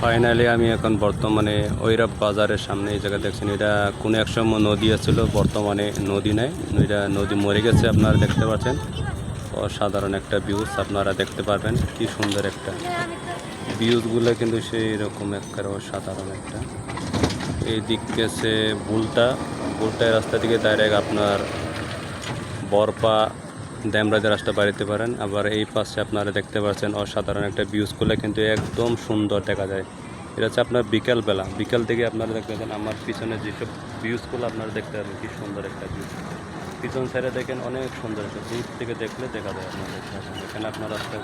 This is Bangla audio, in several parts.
ফাইনালি আমি এখন বর্তমানে ওইরাব বাজারের সামনে এই জায়গা দেখছেন, এটা কোনো এক সময় নদী আছিল, বর্তমানে নদী নেই, এটা নদী মরে গেছে, আপনারা দেখতে পাচ্ছেন। অসাধারণ একটা ভিউজ আপনারা দেখতে পারবেন, কি সুন্দর একটা। ভিউজগুলো কিন্তু সেই রকম একটা, অসাধারণ একটা। এই দিক গেছে বুলটা বুলটায় রাস্তা দিকে ডাইরেক্ট আপনার বরপা ড্যামরাজে রাস্তা বাড়িতে পারেন। আবার এই পাশে আপনারা দেখতে পাচ্ছেন অসাধারণ একটা ভিউজ ভিউজগুলো কিন্তু একদম সুন্দর দেখা যায়। এটা হচ্ছে আপনার বিকালবেলা। বিকাল থেকে আপনারা দেখতে পাচ্ছেন আমার পিছনে যেসব ভিউজগুলো আপনারা দেখতে পাবেন কি সুন্দর একটা ভিউজ পিছন সাইডে দেখেন অনেক সুন্দর একটা দূর থেকে দেখলে দেখা যায় পাচ্ছেন এখানে। আপনার রাস্তা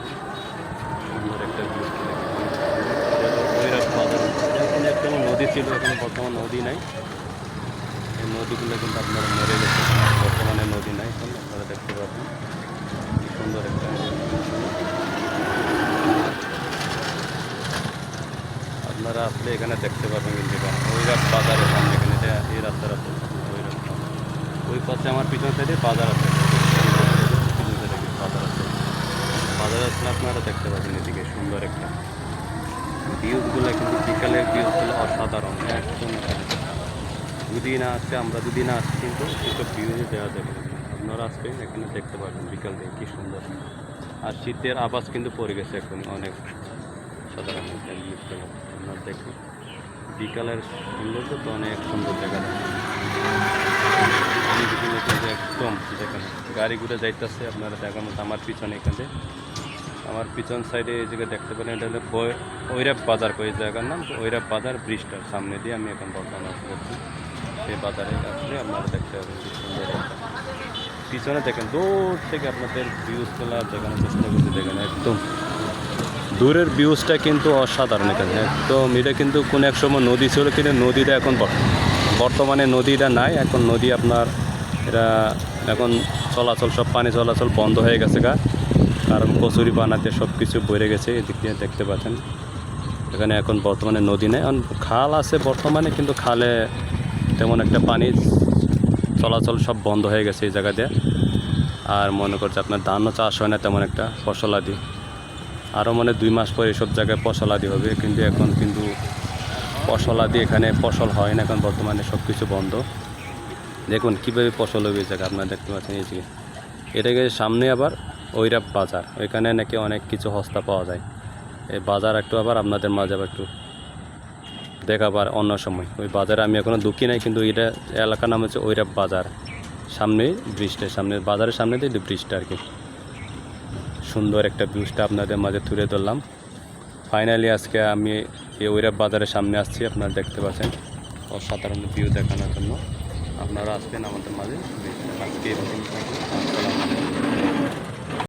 সুন্দর একটা ভিউজ একটা নদী ছিল, এখন বর্তমান নদী নাই। এই নদীগুলো কিন্তু আপনারা মরে গেছে। বর্তমানে নদী নাই এখন আপনারা দেখতে পাবেন কি সুন্দর একটা আপনারা আসলে এখানে দেখতে পাবেন কিন্তু এটা ওইরাপ বাজারের সামনে এখানে এই রাস্তার আছে ওইরাপ ওই পাশে আমার পিছন সাইডে বাজার আছে। পিছন সাইডে বাজার আছে বাজার আসলে আপনারা দেখতে পাবেন এদিকে, সুন্দর একটা। ভিউজগুলো কিন্তু বিকালের ভিউজগুলো অসাধারণ, একদম যদি না আসছে আমরা যদি না আসছি কিন্তু সেসব ভিউজে দেওয়া যাবে আপনারা আসবেন এখানে দেখতে পাবেন বিকাল থেকে কী সুন্দর। আর শীতের আবাস কিন্তু পড়ে গেছে এখন অনেক। সাধারণ একটা জিনিসটা আপনারা দেখুন বিকালের সৌন্দর্য তো অনেক সুন্দর দেখা। যায় একদম দেখেন, গাড়ি ঘুরে যাইতেছে, আপনারা দেখার মতো আমার পিছনে এখানে। আমার পিছন সাইডে এই জায়গায় দেখতে পেলেন এটা হলো ওইরাব বাজার কই জায়গার নাম? ওইরাব বাজার ব্রিজটার সামনে দিয়ে আমি এখন বর্তমানে আসতে করছি সেই বাজারে আসলে আপনারা দেখতে পাবেন সুন্দর। পিছনে দেখেন, দূর থেকে আপনাদের ভিউজগুলো দেখানোর চেষ্টা করছি, দেখেন একদম। দূরের ভিউজটা কিন্তু অসাধারণ এখানে। একদম, এটা কিন্তু কোনো এক সময় নদী ছিল কিন্তু নদীটা এখন বর- বর্তমানে নদীটা নাই, এখন নদী আপনার, এটা এখন চলাচল, সব পানি চলাচল বন্ধ হয়ে গেছে গা। কারণ কচুরি বানাতে সব কিছু বেড়ে গেছে, এদিক দিয়ে দেখতে পাচ্ছেন। এখানে এখন বর্তমানে নদী নেই। এখন খাল আছে বর্তমানে, কিন্তু খালে তেমন একটা পানি চলাচল সব বন্ধ হয়ে গেছে এই জায়গা দিয়ে। আর মনে করছে আপনার ধানও চাষ হয় না তেমন একটা ফসল আদি আরও মানে দুই মাস পরে এসব জায়গায় ফসল আদি হবে, কিন্তু এখন কিন্তু ফসল আদি এখানে ফসল হয় না, এখন বর্তমানে সব কিছু বন্ধ। দেখুন, কীভাবে ফসল হবে এই জায়গা আপনারা দেখতে পাচ্ছেন এই যে। এটাকে সামনে আবার ওইরাব বাজার, ওইখানে নাকি অনেক কিছু হস্তা পাওয়া যায়। এই বাজার একটু আবার আপনাদের মাঝে আবার একটু দেখাবার অন্য সময়। ওই বাজারে আমি এখনও ঢুকি নাই, কিন্তু এটা এলাকার নাম হচ্ছে ওইরাব বাজার। সামনে ব্রিজটার সামনে বাজারের সামনে দিয়ে ব্রিজটা আর কি। সুন্দর একটা ভিউজটা আপনাদের মাঝে তুলে ধরলাম। ফাইনালি আজকে আমি এই ওইরাব বাজারের সামনে আসছি, আপনারা দেখতে পাচ্ছেন। অসাধারণ ভিউ দেখানোর জন্য। আপনারা আসবেন আমাদের মাঝে। আজকে।